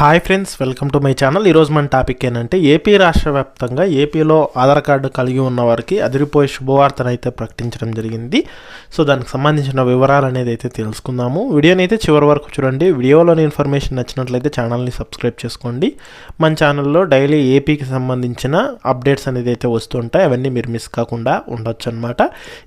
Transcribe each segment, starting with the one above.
Hi friends welcome to my channel ఈరోజు మన topic ఏంటంటే ఏపీ రాష్ట్ర వ్యాప్తంగా ఏపీలో ఆధార్ కార్డు కలిగి ఉన్న వారికి అదిరిపోయే శుభవార్తను అయితే ప్రకటించడం జరిగింది. సో దానికి సంబంధించిన వివరాలు అనేది అయితే తెలుసుకుందాము. వీడియోని అయితే చివరి వరకు చూడండి. వీడియోలోని ఇన్ఫర్మేషన్ నచ్చినట్లయితే ఛానల్ని సబ్స్క్రైబ్ చేసుకోండి. మన ఛానల్లో డైలీ ఏపీకి సంబంధించిన అప్డేట్స్ అనేది అయితే వస్తుంటాయి. అవన్నీ మీరు మిస్ కాకుండా ఉండొచ్చు అనమాట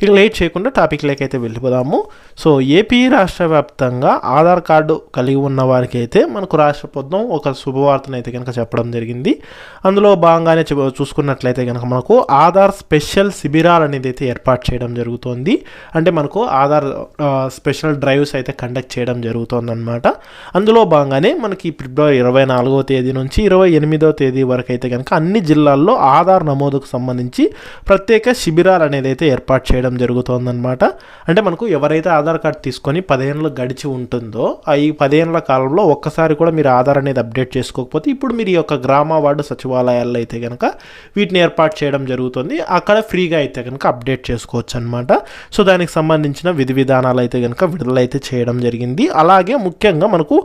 ఇక లేట్ చేయకుండా టాపిక్లోకి అయితే వెళ్ళిపోదాము. సో ఏపీ రాష్ట్ర వ్యాప్తంగా ఆధార్ కార్డు కలిగి ఉన్న వారికి అయితే మనకు రాష్ట్ర ఒక శుభవార్తను అయితే కనుక చెప్పడం జరిగింది. అందులో భాగంగానే చూ- చూసుకున్నట్లయితే కనుక మనకు ఆధార్ స్పెషల్ శిబిరాలు అనేది అయితే ఏర్పాటు చేయడం జరుగుతోంది. అంటే మనకు ఆధార్ స్పెషల్ డ్రైవ్స్ అయితే కండక్ట్ చేయడం జరుగుతుంది అనమాట అందులో భాగంగానే మనకి ఫిబ్రవరి ఇరవై నాలుగో తేదీ నుంచి ఇరవై ఎనిమిదో తేదీ వరకు అయితే కనుక అన్ని జిల్లాల్లో ఆధార్ నమోదుకు సంబంధించి ప్రత్యేక శిబిరాలు అనేది అయితే ఏర్పాటు చేయడం జరుగుతుందన్నమాట. అంటే మనకు ఎవరైతే ఆధార్ కార్డు తీసుకొని పదేళ్ళు గడిచి ఉంటుందో ఈ పదేళ్ళ కాలంలో ఒక్కసారి కూడా మీరు ఆధార్ అనేది అప్డేట్ చేసుకోకపోతే ఇప్పుడు మీరు ఈ యొక్క గ్రామ వార్డు సచివాలయాల్లో అయితే కనుక వీటిని ఏర్పాటు చేయడం జరుగుతుంది. అక్కడ ఫ్రీగా అయితే కనుక అప్డేట్ చేసుకోవచ్చు అనమాట సో దానికి సంబంధించిన విధి విధానాలు అయితే కనుక విడుదలైతే చేయడం జరిగింది. అలాగే ముఖ్యంగా మనకు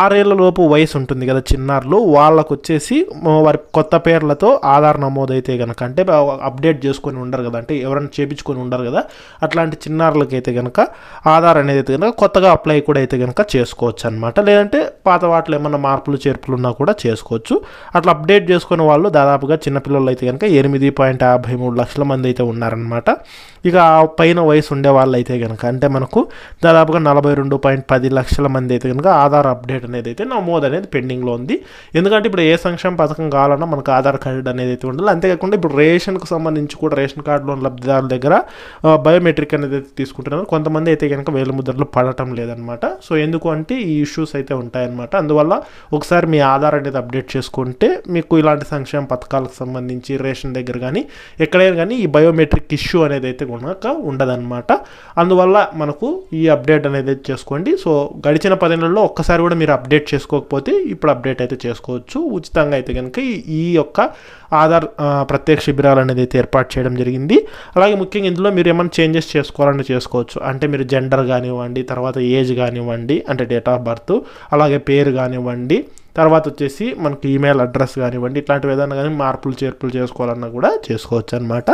ఆరేళ్ళ లోపు వయసు ఉంటుంది కదా చిన్నారులు. వాళ్ళకు వచ్చేసి వారి కొత్త పేర్లతో ఆధార్ నమోదు అయితే కనుక అంటే అప్డేట్ చేసుకొని ఉండరు కదా. అంటే ఎవరైనా చేపించుకొని ఉండరు కదా. అట్లాంటి చిన్నారులకి అయితే కనుక ఆధార్ అనేది అయితే కనుక కొత్తగా అప్లై కూడా అయితే కనుక చేసుకోవచ్చు అనమాట లేదంటే పాత వాటిలో ఏమన్నా మార్పులు చేర్పులు ఉన్నా కూడా చేసుకోవచ్చు. అట్లా అప్డేట్ చేసుకునే వాళ్ళు దాదాపుగా చిన్నపిల్లలు అయితే కనుక ఎనిమిది పాయింట్ యాభై మూడు లక్షల మంది అయితే ఉన్నారనమాట ఇక ఆ పైన వయసు ఉండే వాళ్ళు అయితే కనుక అంటే మనకు దాదాపుగా నలభై రెండు పాయింట్ పది లక్షల మంది అయితే కనుక ఆధార్ అప్డేట్ అనేది అయితే నమోదు అనేది పెండింగ్లో ఉంది. ఎందుకంటే ఇప్పుడు ఏ సంక్షేమ పథకం కావాలన్నా మనకు ఆధార్ కార్డు అనేది అయితే ఉండాలి. అంతేకాకుండా ఇప్పుడు రేషన్కు సంబంధించి కూడా రేషన్ కార్డులో లబ్ధిదారుల దగ్గర బయోమెట్రిక్ అనేది అయితే తీసుకుంటున్నారు. కొంతమంది అయితే కనుక వేలు ముద్రలు పడటం లేదనమాట. సో ఎందుకు అంటే ఈ ఇష్యూస్ అయితే ఉంటాయన్నమాట అందువల్ల ఒకసారి మీ ఆధార్ అనేది అప్డేట్ చేసుకుంటే మీకు ఇలాంటి సంక్షేమ పథకాలకు సంబంధించి రేషన్ దగ్గర కానీ ఎక్కడైనా కానీ ఈ బయోమెట్రిక్ ఇష్యూ అనేది అయితే కనుక ఉండదన్నమాట. అందువల్ల మనకు ఈ అప్డేట్ అనేది చేసుకోండి. సో గడిచిన పదేళ్ళలో ఒక్కసారి కూడా మీరు అప్డేట్ చేసుకోకపోతే ఇప్పుడు అప్డేట్ అయితే చేసుకోవచ్చు. ఉచితంగా అయితే కనుక ఈ- యొక్క ఆధార్ ప్రత్యేక శిబిరాలు అనేది అయితే ఏర్పాటు చేయడం జరిగింది. అలాగే ముఖ్యంగా ఇందులో మీరు ఏమైనా చేంజెస్ చేసుకోవాలని చేసుకోవచ్చు. అంటే మీరు జెండర్ కానివ్వండి తర్వాత ఏజ్ కానివ్వండి అంటే డేట్ ఆఫ్ బర్త్ అలాగే పేరు కానివ్వండి తర్వాత వచ్చేసి మనకి ఈమెయిల్ అడ్రస్ కానివ్వండి ఇట్లాంటివి ఏదైనా కానీ మార్పులు చేర్పులు చేసుకోవాలన్నా కూడా చేసుకోవచ్చు అనమాట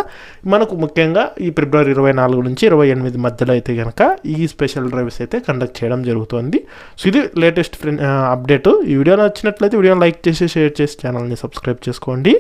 మనకు ముఖ్యంగా ఈ ఫిబ్రవరి ఇరవై నాలుగు నుంచి ఇరవై ఎనిమిది మధ్యలో అయితే కనుక ఈ స్పెషల్ డ్రైవ్స్ అయితే కండక్ట్ చేయడం జరుగుతుంది. సో ఇది లేటెస్ట్ ఫ్రెండ్ అప్డేట్ ఈ వీడియో నచ్చినట్లయితే వీడియోని లైక్ చేసి షేర్ చేసి ఛానల్ని సబ్స్క్రైబ్ చేసుకోండి.